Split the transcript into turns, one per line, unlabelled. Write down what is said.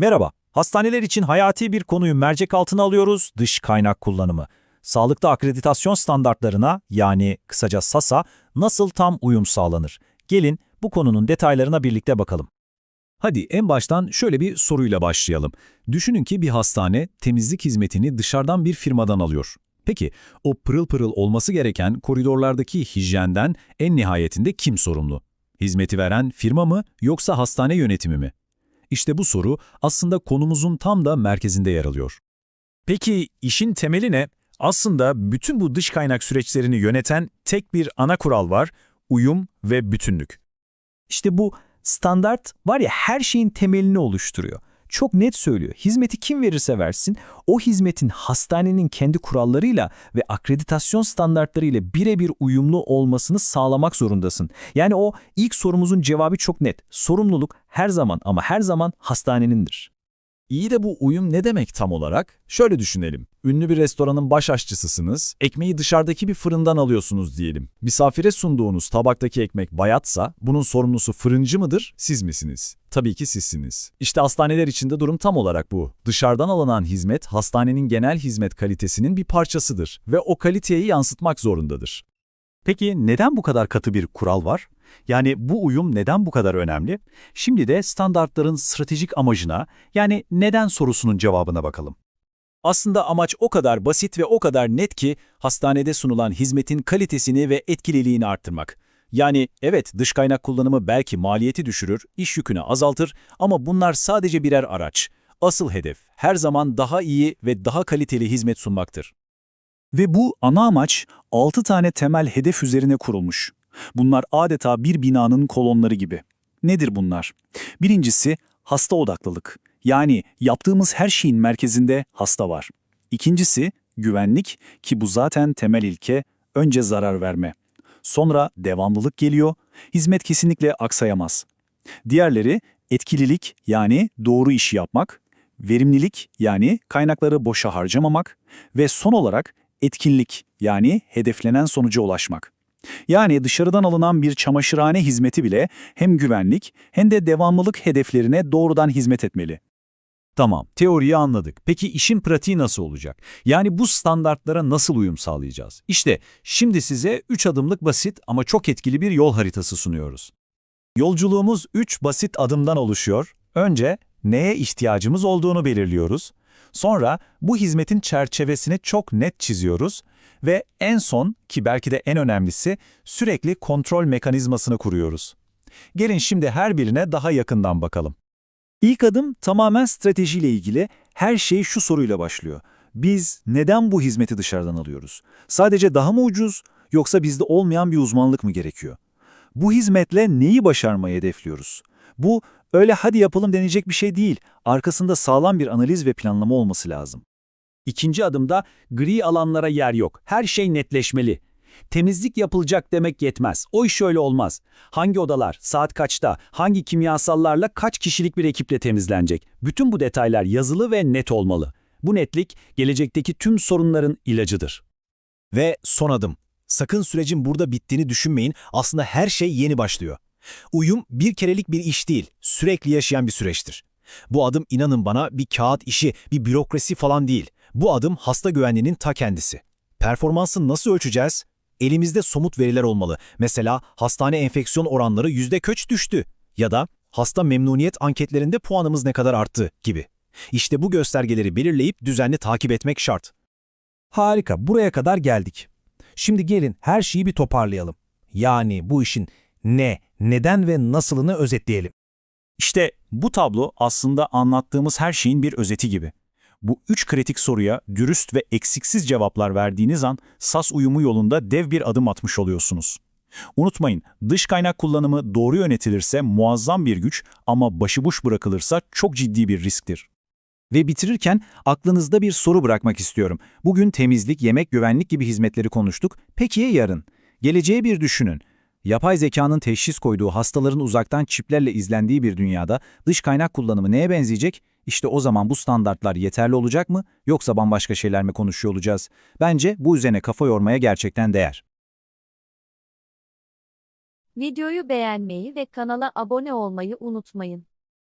Merhaba, hastaneler için hayati bir konuyu mercek altına alıyoruz, dış kaynak kullanımı. Sağlıkta akreditasyon standartlarına yani kısaca SAS'a nasıl tam uyum sağlanır? Gelin bu konunun detaylarına birlikte bakalım. Hadi en baştan şöyle bir soruyla başlayalım. Düşünün ki bir hastane temizlik hizmetini dışarıdan bir firmadan alıyor. Peki o pırıl pırıl olması gereken koridorlardaki hijyenden en nihayetinde kim sorumlu? Hizmeti veren firma mı yoksa hastane yönetimi mi? İşte bu soru aslında konumuzun tam da merkezinde yer alıyor. Peki işin temeli ne? Aslında bütün bu dış kaynak süreçlerini yöneten tek bir ana kural var, uyum ve bütünlük.
İşte bu standart var ya her şeyin temelini oluşturuyor. Çok net söylüyor. Hizmeti kim verirse versin, o hizmetin hastanenin kendi kurallarıyla ve akreditasyon standartlarıyla birebir uyumlu olmasını sağlamak zorundasın. Yani o ilk sorumuzun cevabı çok net. Sorumluluk her zaman ama her zaman hastanenindir.
İyi de bu uyum ne demek tam olarak? Şöyle düşünelim. Ünlü bir restoranın baş aşçısısınız, ekmeği dışarıdaki bir fırından alıyorsunuz diyelim. Misafire sunduğunuz tabaktaki ekmek bayatsa, bunun sorumlusu fırıncı mıdır, siz misiniz? Tabii ki sizsiniz. İşte hastaneler içinde durum tam olarak bu. Dışarıdan alınan hizmet, hastanenin genel hizmet kalitesinin bir parçasıdır ve o kaliteyi yansıtmak zorundadır.
Peki neden bu kadar katı bir kural var? Yani bu uyum neden bu kadar önemli? Şimdi de standartların stratejik amacına, yani neden sorusunun cevabına bakalım. Aslında amaç o kadar basit ve o kadar net ki hastanede sunulan hizmetin kalitesini ve etkililiğini arttırmak. Yani evet dış kaynak kullanımı belki maliyeti düşürür, iş yükünü azaltır ama bunlar sadece birer araç. Asıl hedef her zaman daha iyi ve daha kaliteli hizmet sunmaktır.
Ve bu ana amaç 6 tane temel hedef üzerine kurulmuş. Bunlar adeta bir binanın kolonları gibi. Nedir bunlar? Birincisi hasta odaklılık. Yani yaptığımız her şeyin merkezinde hasta var. İkincisi güvenlik ki bu zaten temel ilke, önce zarar verme. Sonra devamlılık geliyor, hizmet kesinlikle aksayamaz. Diğerleri etkililik yani doğru işi yapmak, verimlilik yani kaynakları boşa harcamamak ve son olarak etkinlik yani hedeflenen sonuca ulaşmak. Yani dışarıdan alınan bir çamaşırhane hizmeti bile hem güvenlik hem de devamlılık hedeflerine doğrudan hizmet etmeli.
Tamam, teoriyi anladık. Peki işin pratiği nasıl olacak? Yani bu standartlara nasıl uyum sağlayacağız? İşte şimdi size 3 adımlık basit ama çok etkili bir yol haritası sunuyoruz. Yolculuğumuz 3 basit adımdan oluşuyor. Önce neye ihtiyacımız olduğunu belirliyoruz. Sonra bu hizmetin çerçevesini çok net çiziyoruz ve en son ki belki de en önemlisi sürekli kontrol mekanizmasını kuruyoruz. Gelin şimdi her birine daha yakından bakalım.
İlk adım tamamen stratejiyle ilgili. Her şey şu soruyla başlıyor. Biz neden bu hizmeti dışarıdan alıyoruz? Sadece daha mı ucuz yoksa bizde olmayan bir uzmanlık mı gerekiyor? Bu hizmetle neyi başarmayı hedefliyoruz? Bu öyle hadi yapalım denecek bir şey değil. Arkasında sağlam bir analiz ve planlama olması lazım.
İkinci adımda gri alanlara yer yok. Her şey netleşmeli. Temizlik yapılacak demek yetmez. O iş öyle olmaz. Hangi odalar, saat kaçta, hangi kimyasallarla kaç kişilik bir ekiple temizlenecek? Bütün bu detaylar yazılı ve net olmalı. Bu netlik gelecekteki tüm sorunların ilacıdır.
Ve son adım. Sakın sürecin burada bittiğini düşünmeyin. Aslında her şey yeni başlıyor. Uyum bir kerelik bir iş değil, sürekli yaşayan bir süreçtir. Bu adım inanın bana bir kağıt işi, bir bürokrasi falan değil. Bu adım hasta güvenliğinin ta kendisi. Performansı nasıl ölçeceğiz? Elimizde somut veriler olmalı. Mesela hastane enfeksiyon oranları yüzde köç düştü ya da hasta memnuniyet anketlerinde puanımız ne kadar arttı gibi. İşte bu göstergeleri belirleyip düzenli takip etmek şart.
Harika, buraya kadar geldik. Şimdi gelin her şeyi bir toparlayalım. Yani bu işin ne, neden ve nasılını özetleyelim.
İşte bu tablo aslında anlattığımız her şeyin bir özeti gibi. Bu üç kritik soruya dürüst ve eksiksiz cevaplar verdiğiniz an SAS uyumu yolunda dev bir adım atmış oluyorsunuz. Unutmayın, dış kaynak kullanımı doğru yönetilirse muazzam bir güç ama başıboş bırakılırsa çok ciddi bir risktir.
Ve bitirirken aklınızda bir soru bırakmak istiyorum. Bugün temizlik, yemek, güvenlik gibi hizmetleri konuştuk. Peki ya yarın? Geleceğe bir düşünün. Yapay zekanın teşhis koyduğu hastaların uzaktan çiplerle izlendiği bir dünyada dış kaynak kullanımı neye benzeyecek? İşte o zaman bu standartlar yeterli olacak mı yoksa bambaşka şeyler mi konuşuyor olacağız? Bence bu üzerine kafa yormaya gerçekten değer.
Videoyu beğenmeyi ve kanala abone olmayı unutmayın.